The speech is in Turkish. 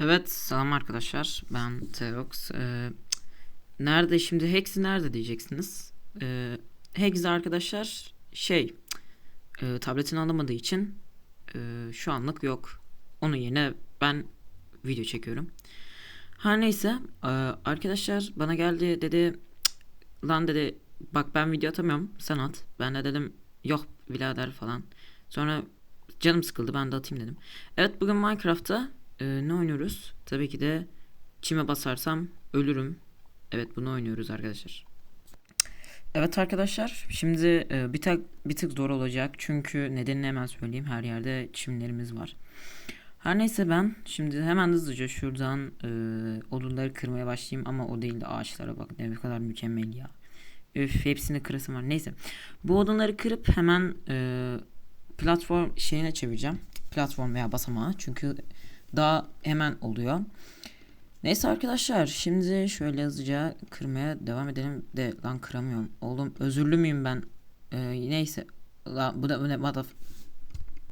Evet, selam arkadaşlar. Ben Teox. Ee, nerede şimdi Hex nerede diyeceksiniz? Ee, Hex arkadaşlar şey e, tabletini alamadığı için e, şu anlık yok. Onun yerine ben video çekiyorum. Her neyse e, arkadaşlar bana geldi dedi "Cık, lan dedi bak ben video atamıyorum sen at. Ben de dedim yok birader falan. Sonra canım sıkıldı ben de atayım dedim. Evet bugün Minecraft'ta e, ne oynuyoruz? Tabii ki de çime basarsam ölürüm. Evet bunu oynuyoruz arkadaşlar. Evet arkadaşlar şimdi e, bir tık bir tık zor olacak çünkü nedenini hemen söyleyeyim her yerde çimlerimiz var. Her neyse ben şimdi hemen hızlıca şuradan e, odunları kırmaya başlayayım ama o değil de ağaçlara bak ne kadar mükemmel ya. Üf hepsini kırasım var. Neyse bu odunları kırıp hemen e, platform şeyine çevireceğim. Platform veya basamağı çünkü daha hemen oluyor. Neyse arkadaşlar şimdi şöyle hızlıca kırmaya devam edelim de lan kıramıyorum. Oğlum özürlü müyüm ben? Ee, neyse. La, bu da bu ne